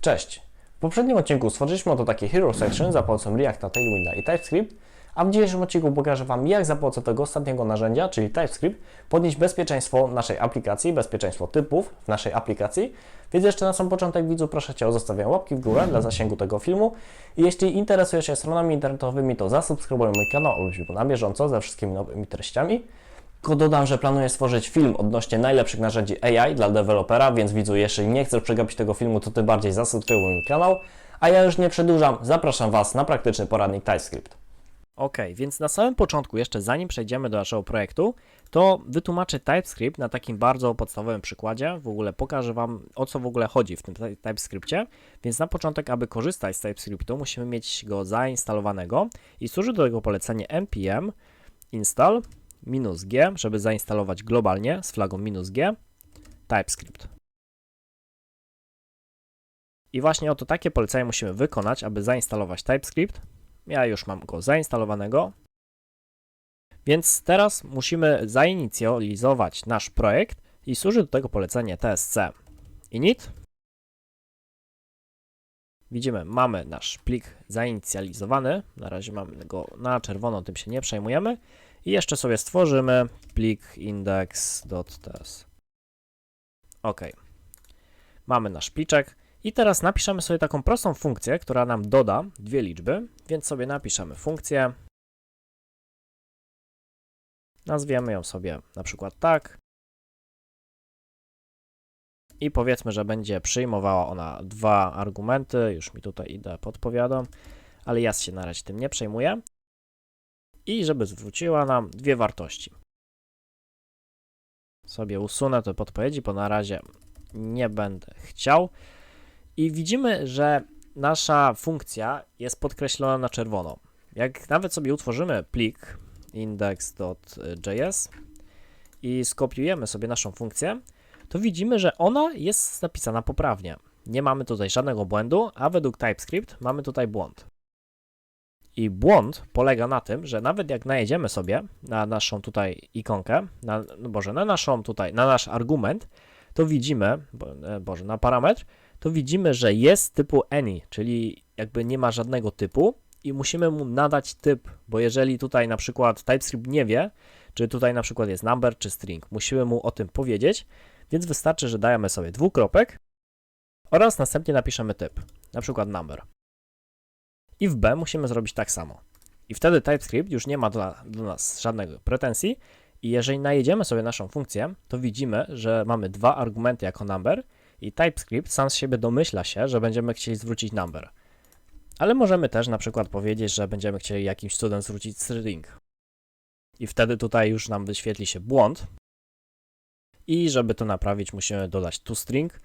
Cześć! W poprzednim odcinku stworzyliśmy oto taki Hero Section za pomocą Reacta, Tailwinda i TypeScript, a w dzisiejszym odcinku pokażę Wam, jak za pomocą tego ostatniego narzędzia, czyli TypeScript, podnieść bezpieczeństwo naszej aplikacji, bezpieczeństwo typów w naszej aplikacji. Więc jeszcze na sam początek widzu proszę Cię o zostawienie łapki w górę dla zasięgu tego filmu. I jeśli interesujesz się stronami internetowymi, to zasubskrybuj mój kanał, abyś był na bieżąco ze wszystkimi nowymi treściami. Tylko dodam, że planuję stworzyć film odnośnie najlepszych narzędzi AI dla dewelopera, więc widzu, jeżeli nie chcesz przegapić tego filmu, to ty bardziej zasubskrybuj mój kanał. A ja już nie przedłużam, zapraszam Was na praktyczny poradnik TypeScript. Ok, więc na samym początku, jeszcze zanim przejdziemy do naszego projektu, to wytłumaczę TypeScript na takim bardzo podstawowym przykładzie. W ogóle pokażę Wam, o co w ogóle chodzi w tym ty- TypeScriptie. Więc na początek, aby korzystać z TypeScriptu, musimy mieć go zainstalowanego i służy do tego polecenie npm install "-g", żeby zainstalować globalnie z flagą "-g" TypeScript. I właśnie oto takie polecenie musimy wykonać, aby zainstalować TypeScript. Ja już mam go zainstalowanego. Więc teraz musimy zainicjalizować nasz projekt i służy do tego polecenie tsc init. Widzimy, mamy nasz plik zainicjalizowany. Na razie mamy go na czerwono, tym się nie przejmujemy. I jeszcze sobie stworzymy plik index.ts. OK. Mamy nasz pliczek. I teraz napiszemy sobie taką prostą funkcję, która nam doda dwie liczby, więc sobie napiszemy funkcję. Nazwiemy ją sobie na przykład tak. I powiedzmy, że będzie przyjmowała ona dwa argumenty. Już mi tutaj idę, podpowiadam, ale ja się na razie tym nie przejmuję. I żeby zwróciła nam dwie wartości. Sobie usunę te podpowiedzi, bo na razie nie będę chciał. I widzimy, że nasza funkcja jest podkreślona na czerwono. Jak nawet sobie utworzymy plik index.js i skopiujemy sobie naszą funkcję, to widzimy, że ona jest zapisana poprawnie. Nie mamy tutaj żadnego błędu, a według TypeScript mamy tutaj błąd. I błąd polega na tym, że nawet jak najedziemy sobie na naszą tutaj ikonkę, na, no Boże, na naszą tutaj, na nasz argument, to widzimy, bo, e, Boże, na parametr, to widzimy, że jest typu any, czyli jakby nie ma żadnego typu i musimy mu nadać typ, bo jeżeli tutaj na przykład TypeScript nie wie, czy tutaj na przykład jest number czy string, musimy mu o tym powiedzieć, więc wystarczy, że dajemy sobie dwukropek oraz następnie napiszemy typ, na przykład number. I w B musimy zrobić tak samo. I wtedy TypeScript już nie ma do, do nas żadnego pretensji i jeżeli najedziemy sobie naszą funkcję, to widzimy, że mamy dwa argumenty jako number i TypeScript sam z siebie domyśla się, że będziemy chcieli zwrócić number. Ale możemy też na przykład powiedzieć, że będziemy chcieli jakimś cudem zwrócić string. I wtedy tutaj już nam wyświetli się błąd. I żeby to naprawić, musimy dodać toString,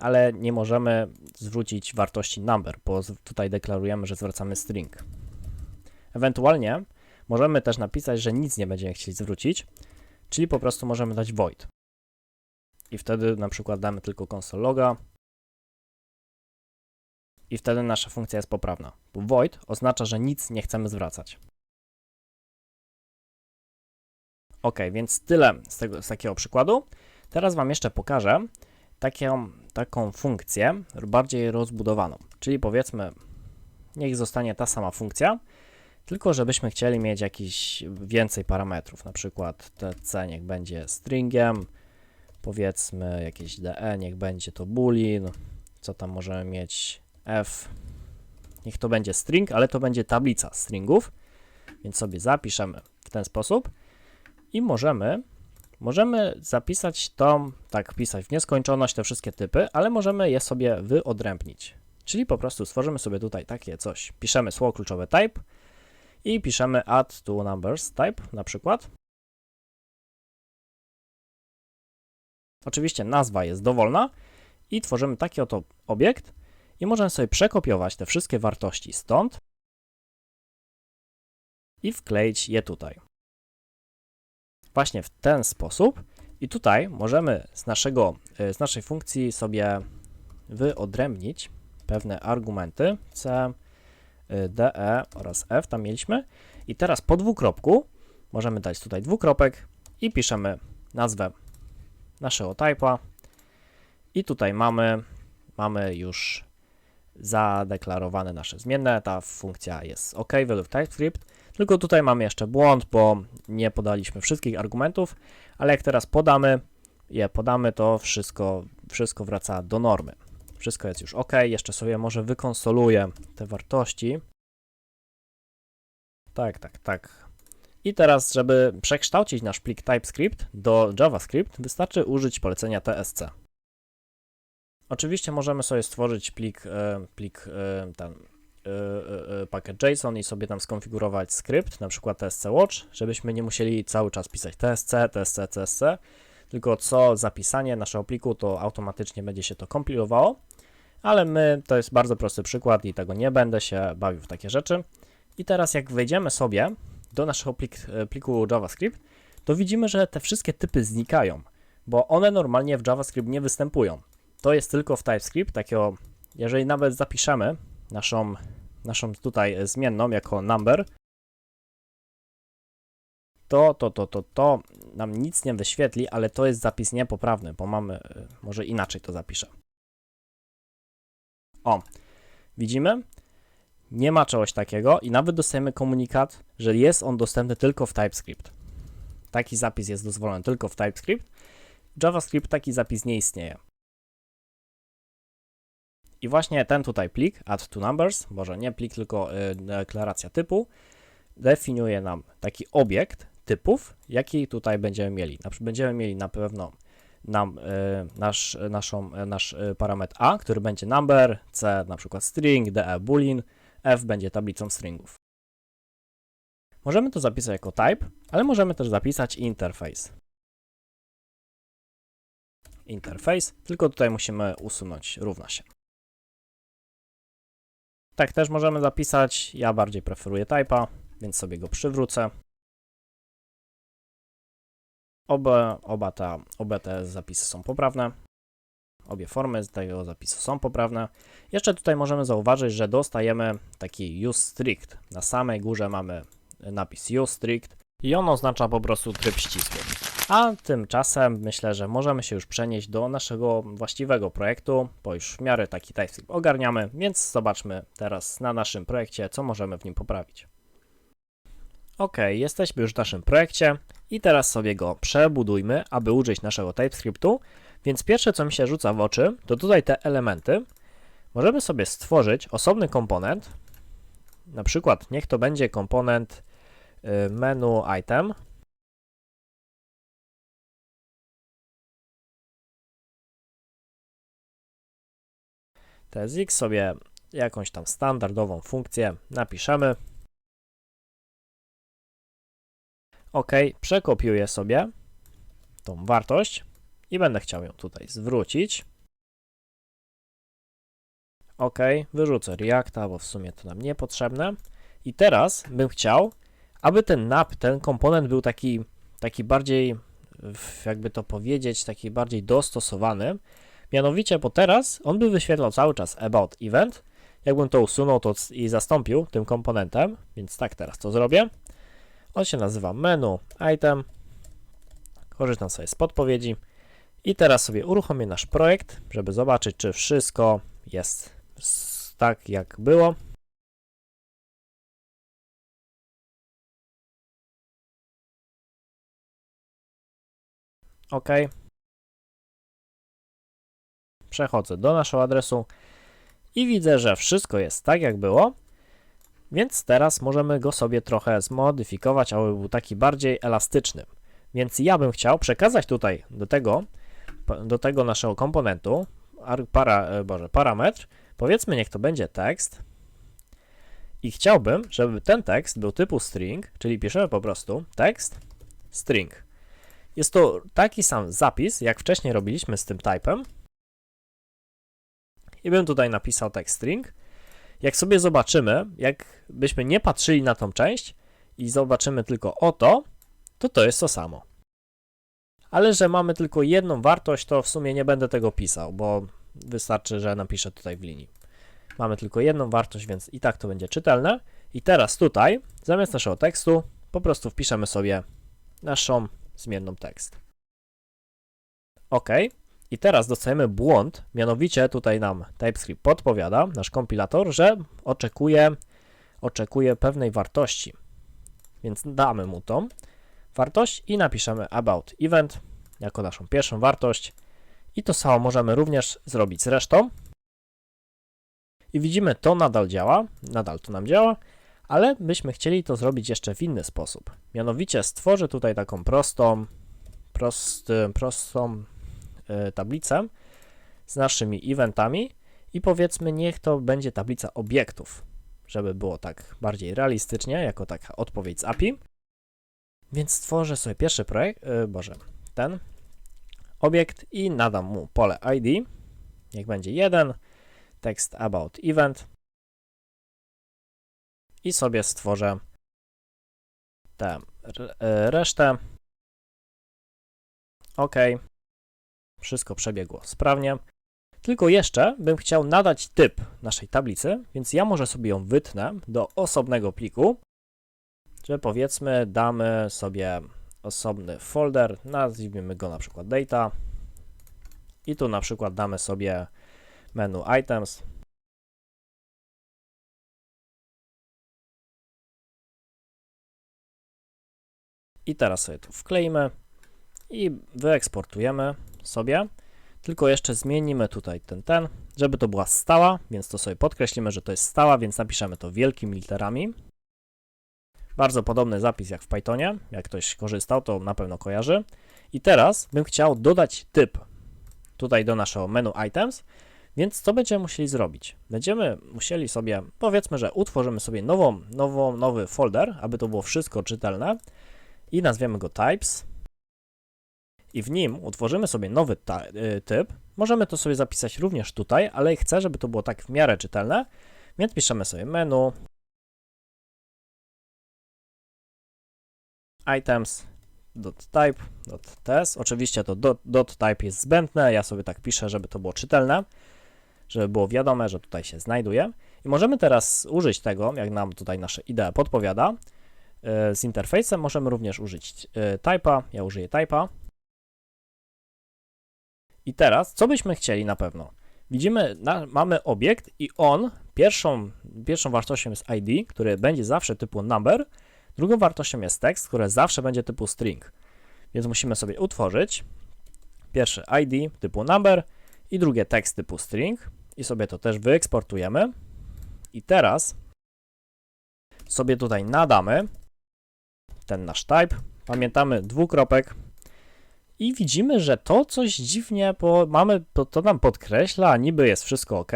ale nie możemy zwrócić wartości number, bo tutaj deklarujemy, że zwracamy string. Ewentualnie możemy też napisać, że nic nie będziemy chcieli zwrócić, czyli po prostu możemy dać void i wtedy na przykład damy tylko console loga i wtedy nasza funkcja jest poprawna. Bo void oznacza, że nic nie chcemy zwracać. Ok, więc tyle z, tego, z takiego przykładu. Teraz Wam jeszcze pokażę taką, taką funkcję bardziej rozbudowaną. Czyli powiedzmy, niech zostanie ta sama funkcja, tylko żebyśmy chcieli mieć jakiś więcej parametrów, na przykład tc niech będzie stringiem, powiedzmy jakieś DE, niech będzie to boolean, co tam możemy mieć, F, niech to będzie string, ale to będzie tablica stringów, więc sobie zapiszemy w ten sposób i możemy, możemy zapisać to, tak pisać w nieskończoność te wszystkie typy, ale możemy je sobie wyodrębnić, czyli po prostu stworzymy sobie tutaj takie coś, piszemy słowo kluczowe type i piszemy add to numbers type na przykład, Oczywiście nazwa jest dowolna i tworzymy taki oto obiekt i możemy sobie przekopiować te wszystkie wartości stąd i wkleić je tutaj. Właśnie w ten sposób. I tutaj możemy z, naszego, y, z naszej funkcji sobie wyodrębnić pewne argumenty c, y, d, e oraz f, tam mieliśmy. I teraz po dwukropku możemy dać tutaj dwukropek i piszemy nazwę naszego typa i tutaj mamy, mamy już zadeklarowane nasze zmienne, ta funkcja jest ok według TypeScript, tylko tutaj mamy jeszcze błąd, bo nie podaliśmy wszystkich argumentów, ale jak teraz podamy, je podamy, to wszystko, wszystko wraca do normy. Wszystko jest już ok, jeszcze sobie może wykonsoluję te wartości. Tak, tak, tak. I teraz, żeby przekształcić nasz plik TypeScript do JavaScript, wystarczy użyć polecenia tsc. Oczywiście możemy sobie stworzyć plik, e, plik e, ten pakiet JSON i sobie tam skonfigurować skrypt, na przykład TSC Watch, żebyśmy nie musieli cały czas pisać TSC, TSC, TSC, tylko co zapisanie naszego pliku to automatycznie będzie się to kompilowało, ale my, to jest bardzo prosty przykład i tego nie będę się bawił w takie rzeczy. I teraz jak wejdziemy sobie do naszego plik, e, pliku JavaScript, to widzimy, że te wszystkie typy znikają, bo one normalnie w JavaScript nie występują. To jest tylko w TypeScript, takiego, jeżeli nawet zapiszemy naszą, naszą tutaj zmienną jako number, to, to, to, to, to nam nic nie wyświetli, ale to jest zapis niepoprawny, bo mamy, y, może inaczej to zapiszę. O, widzimy? Nie ma czegoś takiego i nawet dostajemy komunikat, że jest on dostępny tylko w TypeScript. Taki zapis jest dozwolony tylko w TypeScript. JavaScript taki zapis nie istnieje. I właśnie ten tutaj plik, add to numbers, może nie plik, tylko y, deklaracja typu, definiuje nam taki obiekt typów, jaki tutaj będziemy mieli. Na przykład będziemy mieli na pewno nam, y, nasz, naszą, y, nasz y, parametr A, który będzie number, C na przykład string, DE boolean, F będzie tablicą stringów. Możemy to zapisać jako type, ale możemy też zapisać interface. Interface, tylko tutaj musimy usunąć równa się. Tak też możemy zapisać. Ja bardziej preferuję type'a, więc sobie go przywrócę. Oba, oba, ta, oba te zapisy są poprawne. Obie formy tego zapisu są poprawne. Jeszcze tutaj możemy zauważyć, że dostajemy taki use strict. Na samej górze mamy napis use strict i on oznacza po prostu tryb ścisły. A tymczasem myślę, że możemy się już przenieść do naszego właściwego projektu, bo już w miarę taki TypeScript ogarniamy, więc zobaczmy teraz na naszym projekcie, co możemy w nim poprawić. Ok, jesteśmy już w naszym projekcie i teraz sobie go przebudujmy, aby użyć naszego TypeScriptu. Więc pierwsze, co mi się rzuca w oczy, to tutaj te elementy. Możemy sobie stworzyć osobny komponent. Na przykład niech to będzie komponent y, menu item. TSX sobie jakąś tam standardową funkcję napiszemy. OK, przekopiuję sobie tą wartość i będę chciał ją tutaj zwrócić. OK, wyrzucę Reacta, bo w sumie to nam niepotrzebne. I teraz bym chciał, aby ten nap, ten komponent był taki, taki bardziej, jakby to powiedzieć, taki bardziej dostosowany. Mianowicie, bo teraz on by wyświetlał cały czas about event. Jakbym to usunął to i zastąpił tym komponentem, więc tak teraz to zrobię. On się nazywa menu item. Korzystam sobie z podpowiedzi. I teraz sobie uruchomię nasz projekt, żeby zobaczyć, czy wszystko jest tak, jak było. OK. Przechodzę do naszego adresu i widzę, że wszystko jest tak, jak było. Więc teraz możemy go sobie trochę zmodyfikować, aby był taki bardziej elastyczny. Więc ja bym chciał przekazać tutaj do tego, do tego naszego komponentu, ar- para, e, boże, parametr, powiedzmy niech to będzie tekst i chciałbym, żeby ten tekst był typu string, czyli piszemy po prostu tekst string. Jest to taki sam zapis, jak wcześniej robiliśmy z tym typem i bym tutaj napisał tekst string. Jak sobie zobaczymy, jak byśmy nie patrzyli na tą część i zobaczymy tylko oto, to to jest to samo ale że mamy tylko jedną wartość, to w sumie nie będę tego pisał, bo wystarczy, że napiszę tutaj w linii. Mamy tylko jedną wartość, więc i tak to będzie czytelne. I teraz tutaj, zamiast naszego tekstu, po prostu wpiszemy sobie naszą zmienną tekst. OK. I teraz dostajemy błąd, mianowicie tutaj nam TypeScript podpowiada, nasz kompilator, że oczekuje, oczekuje pewnej wartości. Więc damy mu tą wartość i napiszemy about event jako naszą pierwszą wartość. I to samo możemy również zrobić z resztą. I widzimy, to nadal działa, nadal to nam działa, ale byśmy chcieli to zrobić jeszcze w inny sposób. Mianowicie stworzę tutaj taką prostą, prosty, prostą tablicę z naszymi eventami i powiedzmy, niech to będzie tablica obiektów, żeby było tak bardziej realistycznie, jako taka odpowiedź z API. Więc stworzę sobie pierwszy projekt, y, boże, ten obiekt i nadam mu pole ID. Niech będzie 1, text about event i sobie stworzę tę e, resztę. OK. Wszystko przebiegło sprawnie. Tylko jeszcze bym chciał nadać typ naszej tablicy, więc ja może sobie ją wytnę do osobnego pliku, że powiedzmy damy sobie osobny folder, nazwijmy go na przykład data. I tu na przykład damy sobie menu items. I teraz sobie tu wkleimy i wyeksportujemy sobie. Tylko jeszcze zmienimy tutaj ten, ten, żeby to była stała, więc to sobie podkreślimy, że to jest stała, więc napiszemy to wielkimi literami. Bardzo podobny zapis jak w Pythonie. Jak ktoś korzystał, to na pewno kojarzy. I teraz bym chciał dodać typ tutaj do naszego menu items, więc co będziemy musieli zrobić? Będziemy musieli sobie, powiedzmy, że utworzymy sobie nową, nową, nowy folder, aby to było wszystko czytelne i nazwiemy go types. I w nim utworzymy sobie nowy y, typ. Możemy to sobie zapisać również tutaj, ale chcę, żeby to było tak w miarę czytelne, więc piszemy sobie menu items .type .ts. Oczywiście to dot, dot .type jest zbędne, ja sobie tak piszę, żeby to było czytelne, żeby było wiadome, że tutaj się znajduje. I możemy teraz użyć tego, jak nam tutaj nasza idea podpowiada, E, z interfejsem możemy również użyć e, type'a. Ja użyję type'a. I teraz, co byśmy chcieli na pewno? Widzimy, na, mamy obiekt i on, pierwszą, pierwszą wartością jest ID, który będzie zawsze typu number, drugą wartością jest text, które zawsze będzie typu string. Więc musimy sobie utworzyć pierwszy ID typu number i drugie text typu string i sobie to też wyeksportujemy. I teraz sobie tutaj nadamy ten nasz type. Pamiętamy dwukropek i widzimy, że to coś dziwnie, bo mamy, to, to nam podkreśla, niby jest wszystko ok,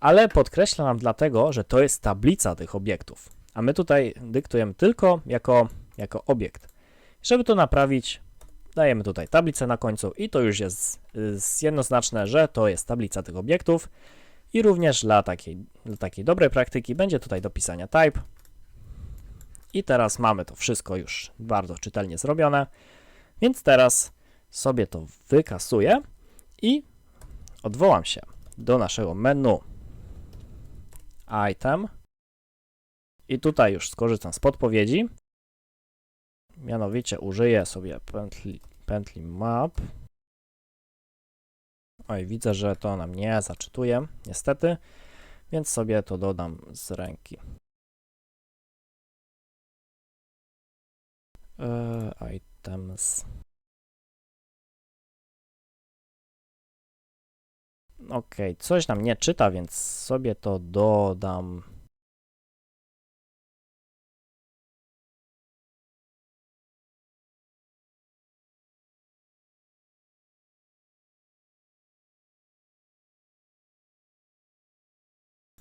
ale podkreśla nam dlatego, że to jest tablica tych obiektów, a my tutaj dyktujemy tylko jako, jako obiekt. Żeby to naprawić, dajemy tutaj tablicę na końcu i to już jest, jednoznaczne, że to jest tablica tych obiektów i również dla takiej, dla takiej dobrej praktyki będzie tutaj do pisania type, i teraz mamy to wszystko już bardzo czytelnie zrobione. Więc teraz sobie to wykasuję i odwołam się do naszego menu item. I tutaj już skorzystam z podpowiedzi. Mianowicie użyję sobie pętli, pętli map. Oj, widzę, że to nam nie zaczytuje, niestety, więc sobie to dodam z ręki. E, items. Ok, coś nam nie czyta, więc sobie to dodam.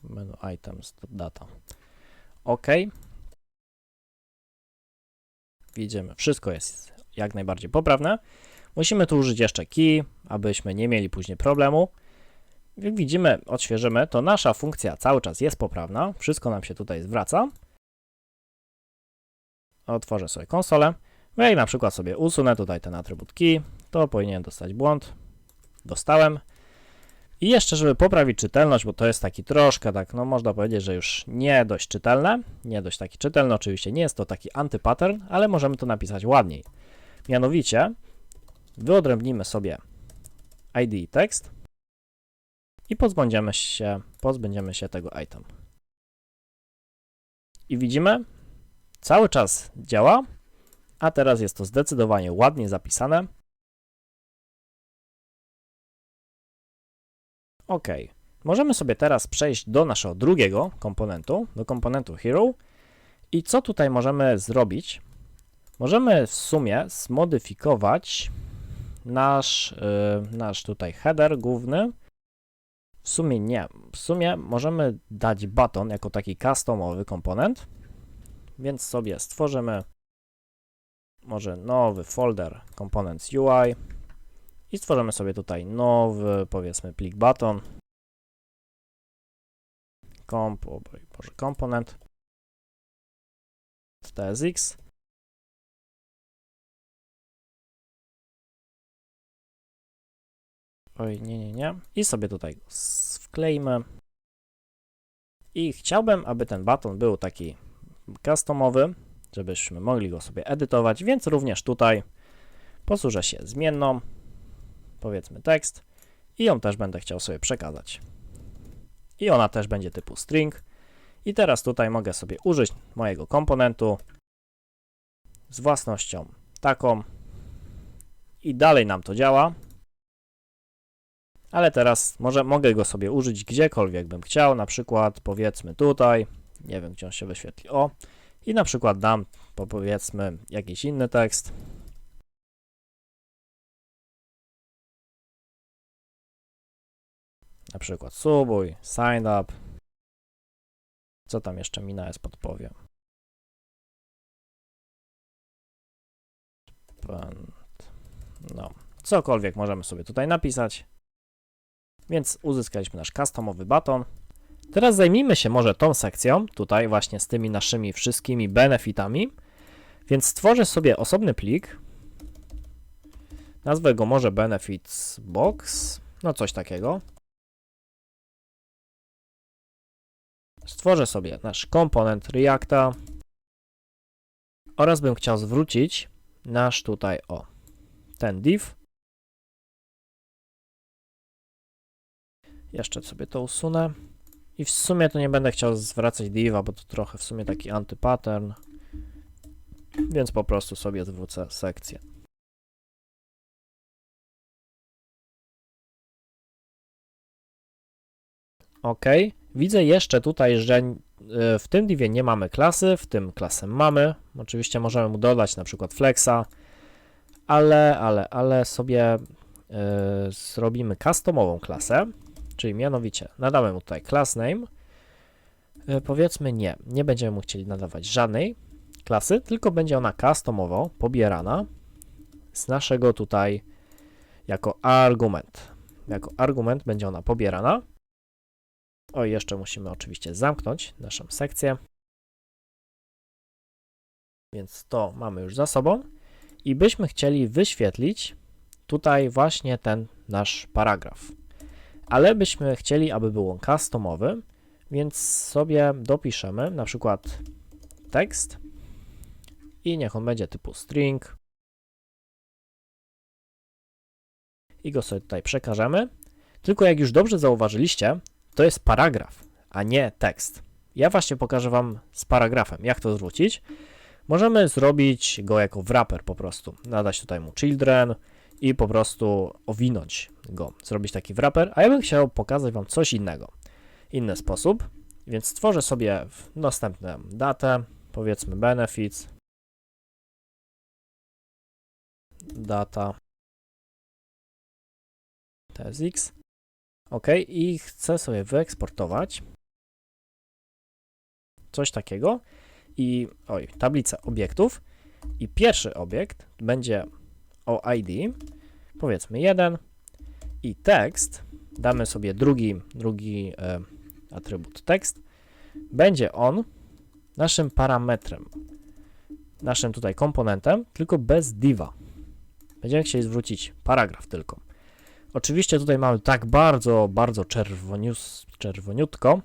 Menu items, data. OK. Widzimy, wszystko jest jak najbardziej poprawne. Musimy tu użyć jeszcze key, abyśmy nie mieli później problemu. Jak widzimy, odświeżymy, to nasza funkcja cały czas jest poprawna. Wszystko nam się tutaj zwraca. Otworzę sobie konsolę. No jak na przykład sobie usunę tutaj ten atrybut key, to powinien dostać błąd. Dostałem. I jeszcze, żeby poprawić czytelność, bo to jest taki troszkę, tak, no można powiedzieć, że już nie dość czytelne, nie dość taki czytelny, oczywiście nie jest to taki antypattern, ale możemy to napisać ładniej. Mianowicie, wyodrębnimy sobie ID i tekst i pozbędziemy się, pozbędziemy się tego item. I widzimy, cały czas działa, a teraz jest to zdecydowanie ładnie zapisane. OK. Możemy sobie teraz przejść do naszego drugiego komponentu, do komponentu Hero. I co tutaj możemy zrobić? Możemy w sumie zmodyfikować nasz, yy, nasz tutaj header główny. Sumie nie. W sumie możemy dać baton jako taki customowy komponent. Więc sobie stworzymy może nowy folder components UI i stworzymy sobie tutaj nowy, powiedzmy, plik button comp, o Boże, komponent tsx Oj, nie, nie, nie. I sobie tutaj wklejmy. I chciałbym, aby ten baton był taki customowy, żebyśmy mogli go sobie edytować, więc również tutaj posłużę się zmienną, powiedzmy tekst i ją też będę chciał sobie przekazać. I ona też będzie typu string. I teraz tutaj mogę sobie użyć mojego komponentu z własnością taką i dalej nam to działa. Ale teraz może mogę go sobie użyć gdziekolwiek bym chciał, na przykład powiedzmy tutaj, nie wiem gdzie on się wyświetli, o, i na przykład dam po powiedzmy jakiś inny tekst. Na przykład subuj, sign up. Co tam jeszcze mina jest podpowiem? No, cokolwiek możemy sobie tutaj napisać. Więc uzyskaliśmy nasz customowy baton. Teraz zajmijmy się może tą sekcją, tutaj właśnie z tymi naszymi wszystkimi benefitami. Więc stworzę sobie osobny plik. Nazwę go może benefits box, no coś takiego. Stworzę sobie nasz komponent Reacta oraz bym chciał zwrócić nasz tutaj o ten div. Jeszcze sobie to usunę. I w sumie to nie będę chciał zwracać diva, bo to trochę w sumie taki antypattern. Więc po prostu sobie zwrócę sekcję. OK. Widzę jeszcze tutaj, że e, w tym divie nie mamy klasy, w tym klasę mamy. Oczywiście możemy mu dodać na przykład flexa, ale, ale, ale sobie yy, zrobimy customową klasę, czyli mianowicie nadamy mu tutaj class name. Yy, powiedzmy nie, nie będziemy mu chcieli nadawać żadnej klasy, tylko będzie ona customowo pobierana z naszego tutaj jako argument. Jako argument będzie ona pobierana. O, jeszcze musimy oczywiście zamknąć naszą sekcję. Więc to mamy już za sobą. I byśmy chcieli wyświetlić tutaj właśnie ten nasz paragraf. Ale byśmy chcieli, aby był on customowy, więc sobie dopiszemy na przykład tekst i niech on będzie typu string. I go sobie tutaj przekażemy. Tylko jak już dobrze zauważyliście, to jest paragraf, a nie tekst. Ja właśnie pokażę Wam z paragrafem, jak to zwrócić. Możemy zrobić go jako wrapper po prostu. Nadać tutaj mu children i po prostu owinąć go. Zrobić taki wrapper, a ja bym chciał pokazać Wam coś innego. Inny sposób, więc stworzę sobie w następną datę, powiedzmy benefits, data tsx OK, i chcę sobie wyeksportować coś takiego i oj, tablicę obiektów i pierwszy obiekt będzie o ID, powiedzmy 1 i tekst, damy sobie drugi, drugi e, atrybut tekst, będzie on naszym parametrem, naszym tutaj komponentem, tylko bez diva. Będziemy chcieli zwrócić paragraf tylko. Oczywiście tutaj mamy tak bardzo, bardzo czerwonius, czerwoniutko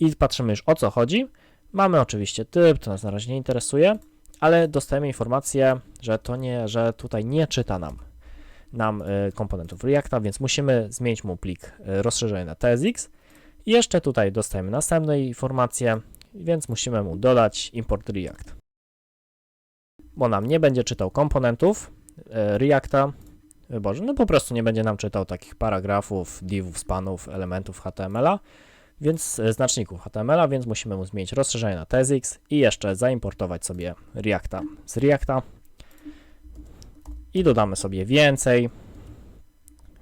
i patrzymy już o co chodzi. Mamy oczywiście typ, to nas na razie nie interesuje, ale dostajemy informację, że to nie, że tutaj nie czyta nam nam e, komponentów Reacta, więc musimy zmienić mu plik e, rozszerzenia na TSX. I jeszcze tutaj dostajemy następne informacje, więc musimy mu dodać import React. Bo nam nie będzie czytał komponentów e, Reacta, Boże, no po prostu nie będzie nam czytał takich paragrafów, divów, spanów, elementów HTML-a, więc e, znaczników HTML-a, więc musimy mu zmienić rozszerzenie na TSX i jeszcze zaimportować sobie Reacta z Reacta i dodamy sobie więcej,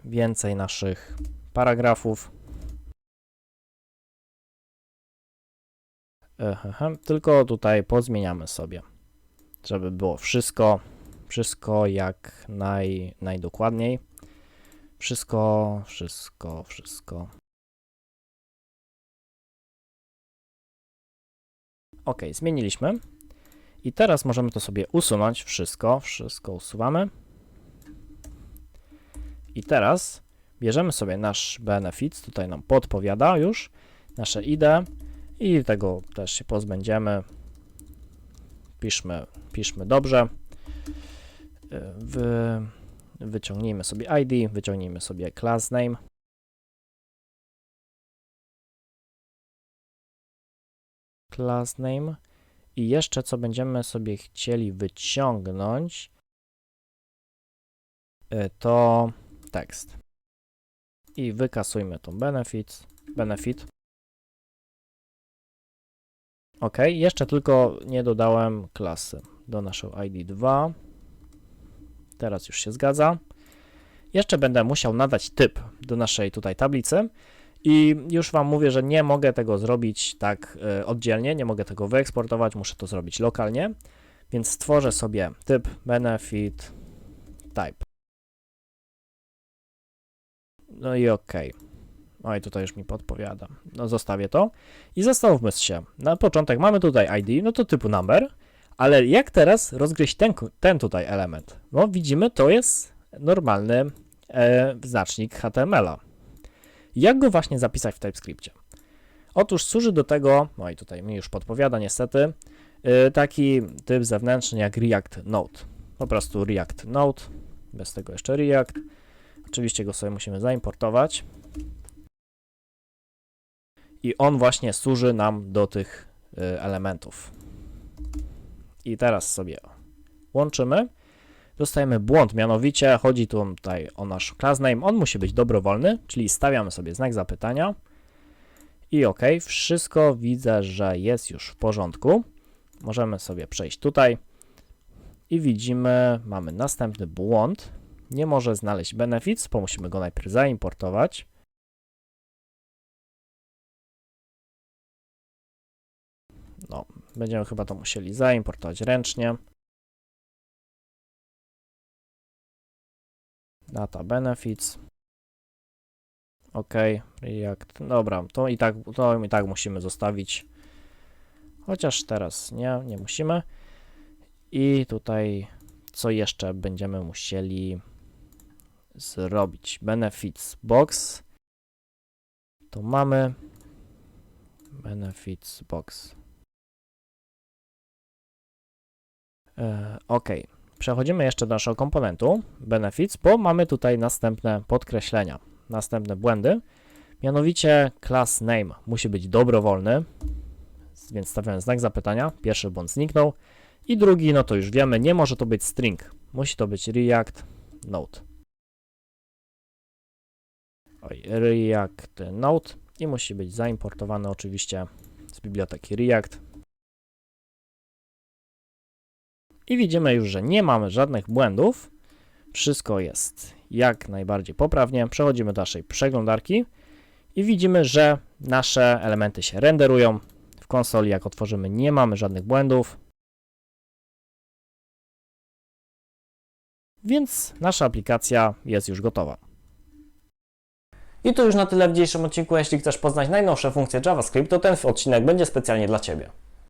więcej naszych paragrafów. Tylko tutaj pozmieniamy sobie, żeby było wszystko, wszystko jak naj, najdokładniej. Wszystko, wszystko, wszystko. Ok, zmieniliśmy. I teraz możemy to sobie usunąć. Wszystko, wszystko usuwamy. I teraz bierzemy sobie nasz benefit, tutaj nam podpowiada już nasze ID i tego też się pozbędziemy. Piszmy, piszmy dobrze. Y, Wy, wyciągnijmy sobie ID, wyciągnijmy sobie class name. Class name. I jeszcze co będziemy sobie chcieli wyciągnąć, y, to tekst. I wykasujmy tą benefit. benefit. Ok, jeszcze tylko nie dodałem klasy do naszego ID2. Teraz już się zgadza. Jeszcze będę musiał nadać typ do naszej tutaj tablicy. I już Wam mówię, że nie mogę tego zrobić tak y, oddzielnie, nie mogę tego wyeksportować, muszę to zrobić lokalnie. Więc stworzę sobie typ benefit type. No i ok. Oj, tutaj już mi podpowiada. No zostawię to. I zastanówmy się. Na początek mamy tutaj ID, no to typu number, ale jak teraz rozgryźć ten, ten tutaj element? No widzimy, to jest normalny e, znacznik HTML-a. Jak go właśnie zapisać w TypeScriptie? Otóż służy do tego, no i tutaj mi już podpowiada niestety, y, taki typ zewnętrzny jak React Node. Po prostu React Node, bez tego jeszcze React. Oczywiście go sobie musimy zaimportować. I on właśnie służy nam do tych y, elementów. I teraz sobie łączymy dostajemy błąd, mianowicie chodzi tu tutaj o nasz class name, on musi być dobrowolny, czyli stawiamy sobie znak zapytania i ok, wszystko widzę, że jest już w porządku. Możemy sobie przejść tutaj i widzimy, mamy następny błąd, nie może znaleźć benefits, bo musimy go najpierw zaimportować. No, będziemy chyba to musieli zaimportować ręcznie. Data benefits. OK, React. Dobra, to i tak, to i tak musimy zostawić. Chociaż teraz nie, nie musimy. I tutaj co jeszcze będziemy musieli zrobić? Benefits box. To mamy benefits box. E, OK. Przechodzimy jeszcze do naszego komponentu benefits, bo mamy tutaj następne podkreślenia, następne błędy. Mianowicie class name musi być dobrowolny, więc stawiamy znak zapytania. Pierwszy błąd zniknął. I drugi, no to już wiemy, nie może to być string. Musi to być React Node. Oj, React Node i musi być zaimportowany oczywiście z biblioteki React. I widzimy już, że nie mamy żadnych błędów. Wszystko jest jak najbardziej poprawnie. Przechodzimy do naszej przeglądarki i widzimy, że nasze elementy się renderują. W konsoli, jak otworzymy, nie mamy żadnych błędów. Więc nasza aplikacja jest już gotowa. I to już na tyle w dzisiejszym odcinku. Jeśli chcesz poznać najnowsze funkcje JavaScript, to ten odcinek będzie specjalnie dla Ciebie.